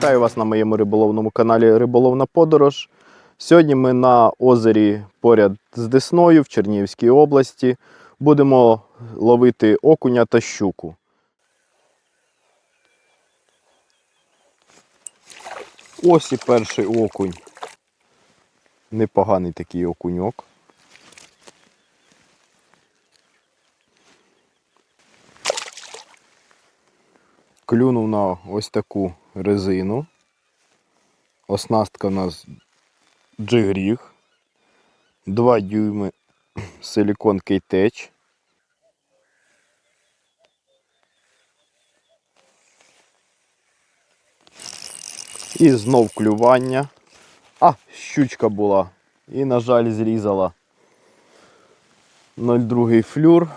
Вітаю вас на моєму риболовному каналі Риболовна Подорож. Сьогодні ми на озері поряд з Десною в Чернігівській області. Будемо ловити окуня та щуку. Ось і перший окунь. Непоганий такий окуньок. Клюнув на ось таку резину. Оснастка у нас джигріг. 2 дюйми силікон кейтеч. І знов клювання. А, щучка була. І, на жаль, зрізала 0,2 флюр.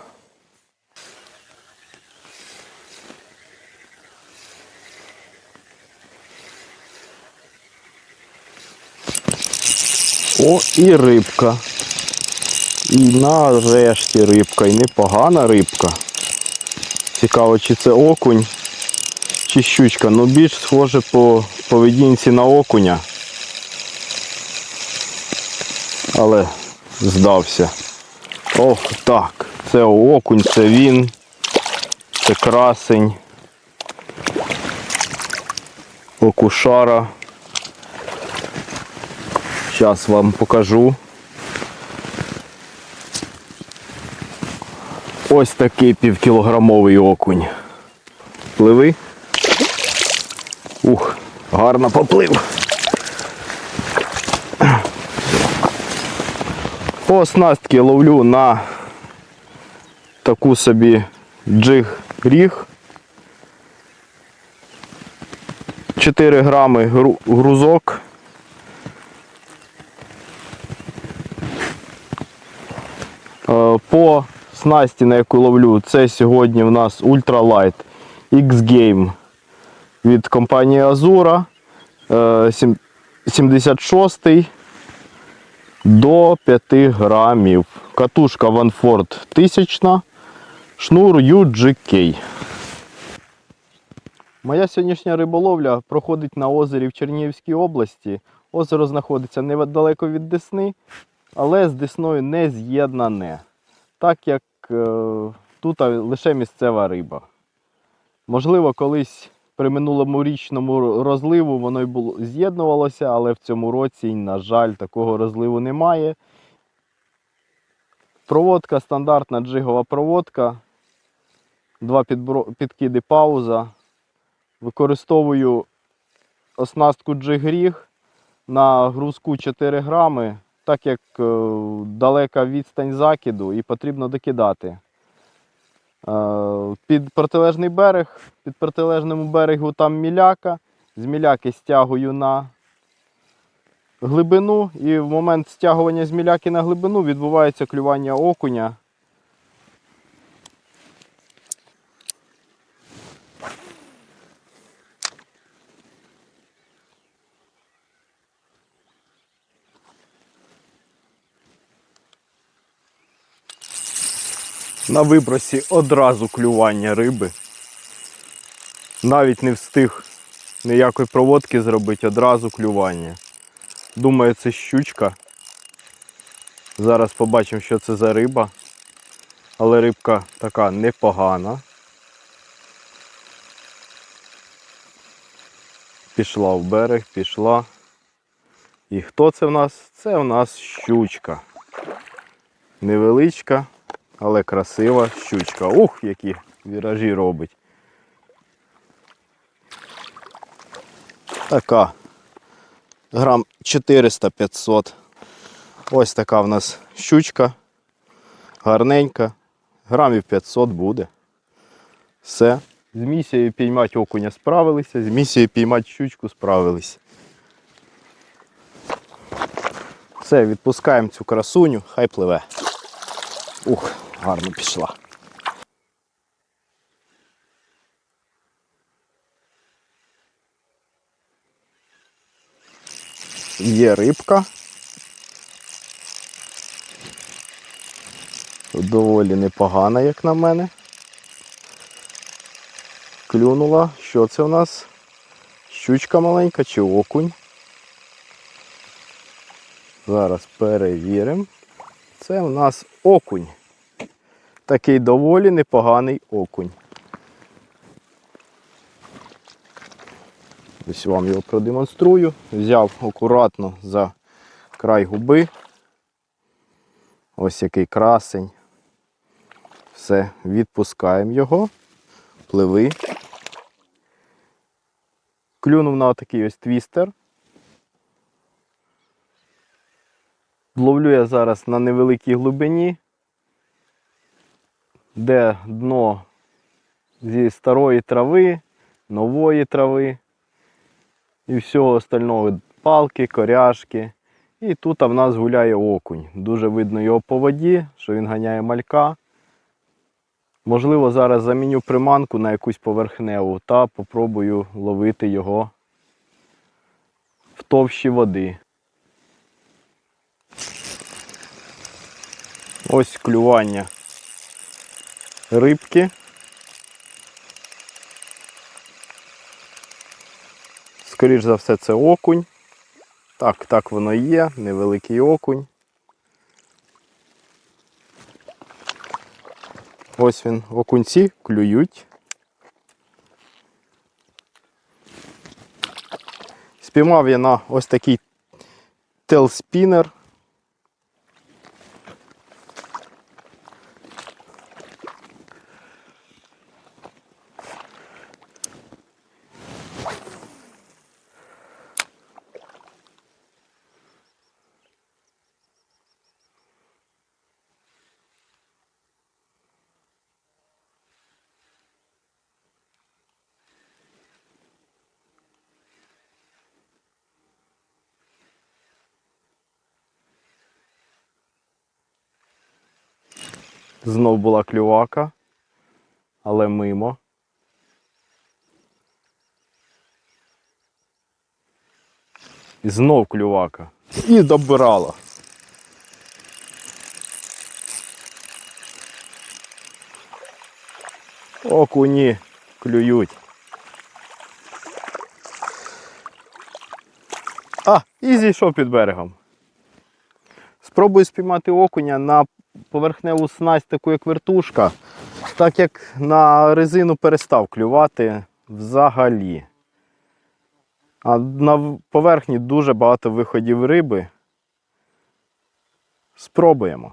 О, і рибка. І нарешті рибка. І непогана рибка. Цікаво, чи це окунь, чи щучка. Ну більш схоже по поведінці на окуня. Але здався. Ох, так. Це окунь, це він. Це красень. Окушара. Зараз вам покажу. Ось такий півкілограмовий окунь. Пливи. Ух, гарно поплив. По оснастки ловлю на таку собі джиг-ріг. 4 грами грузок. По снасті, на яку ловлю, це сьогодні в нас Ultralight X-Game від компанії Azura. Е, 76 до 5 грамів. Катушка Vanford 1000, шнур UGK. Моя сьогоднішня риболовля проходить на озері в Чернігівській області. Озеро знаходиться недалеко від Десни, але з Десною не з'єднане, так як е, тут лише місцева риба. Можливо, колись при минулому річному розливу воно й було з'єднувалося, але в цьому році, на жаль, такого розливу немає. Проводка стандартна джигова проводка. Два підкиди пауза. Використовую оснастку джиг-ріг на грузку 4 грами, так як е, далека відстань закиду і потрібно докидати. Е, Під протилежний берег, під протилежному берегу там міляка. З міляки стягую на глибину, і в момент стягування з міляки на глибину відбувається клювання окуня. На вибросі одразу клювання риби. Навіть не встиг ніякої проводки зробити, одразу клювання. Думаю, це щучка. Зараз побачимо, що це за риба. Але рибка така непогана. Пішла в берег, пішла. І хто це в нас? Це в нас щучка. Невеличка, але красива щучка. Ух, які віражі робить. Така. Грам 400-500. Ось така в нас щучка. Гарненька. Грамів 500 буде. Все. З місією піймати окуня справилися, з місією піймати щучку справилися. Все, відпускаємо цю красуню, хай пливе. Ух, гарно пішла. Є рибка. Доволі непогана, як на мене. Клюнула. Що це у нас? щучка маленька чи окунь. Зараз перевіримо. Це в нас окунь. Такий доволі непоганий окунь. Ось вам його продемонструю. Взяв акуратно за край губи. Ось який красень. Все, відпускаємо його. Пливи. Клюнув на такий ось твістер. Ловлю я зараз на невеликій глибині, де дно зі старої трави, нової трави і всього остального палки, коряшки. І тут в нас гуляє окунь. Дуже видно його по воді, що він ганяє малька. Можливо, зараз заміню приманку на якусь поверхневу та попробую ловити його в товщі води. Ось клювання рибки. Скоріш за все, це окунь. Так, так воно і є, невеликий окунь. Ось він, окунці клюють. Спіймав я на ось такий телспінер. Знов була клювака, але мимо. І знов клювака. І добирала. Окуні клюють. А, і зійшов під берегом. Спробую спіймати окуня на поверхневу снасть, таку як вертушка, так як на резину перестав клювати взагалі. А на поверхні дуже багато виходів риби. Спробуємо.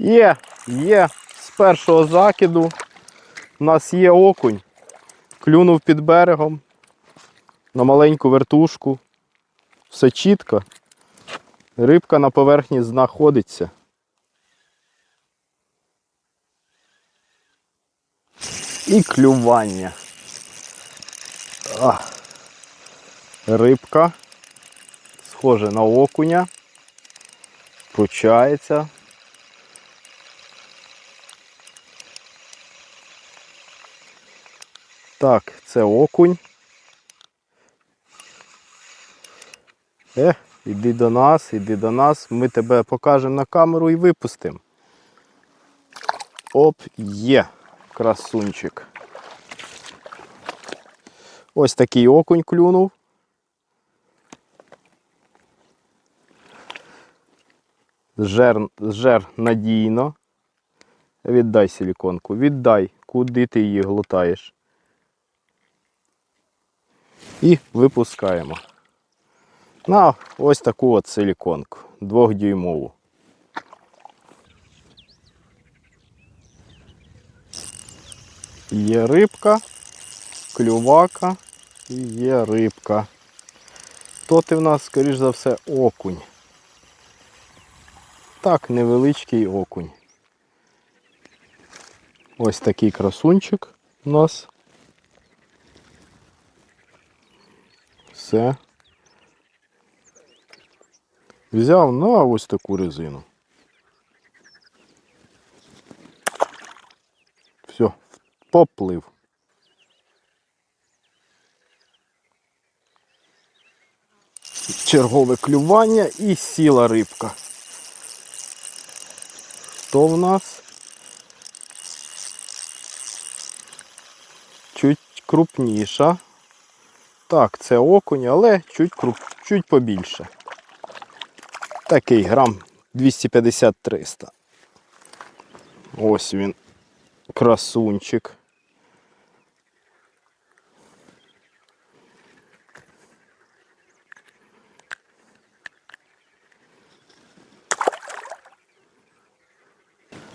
Є, є, з першого закиду у нас є окунь. Клюнув під берегом на маленьку вертушку. Все чітко. Рибка на поверхні знаходиться. І клювання. А. Рибка. Схоже на окуня. Пручається. Так, це окунь. Е, іди до нас, іди до нас. Ми тебе покажемо на камеру і випустимо. Оп, є, красунчик. Ось такий окунь клюнув. Жер, жер надійно. Віддай силіконку, віддай, куди ти її глотаєш. І випускаємо. На ось таку от силіконку, двохдюймову. Є рибка, клювака і є рибка. То ти в нас, скоріш за все, окунь. Так, невеличкий окунь. Ось такий красунчик у нас. все. Взяв на ось таку резину. Все, поплив. Чергове клювання і сіла рибка. Хто в нас? Чуть крупніша. Так, це окунь, але чуть, чуть побільше. Такий грам 250-300. Ось він. Красунчик.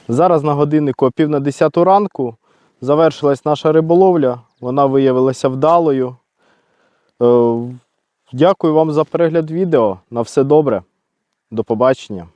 Зараз на годиннику о пів на 10 ранку завершилась наша риболовля. Вона виявилася вдалою. Е, Дякую вам за перегляд відео. На все добре. До побачення.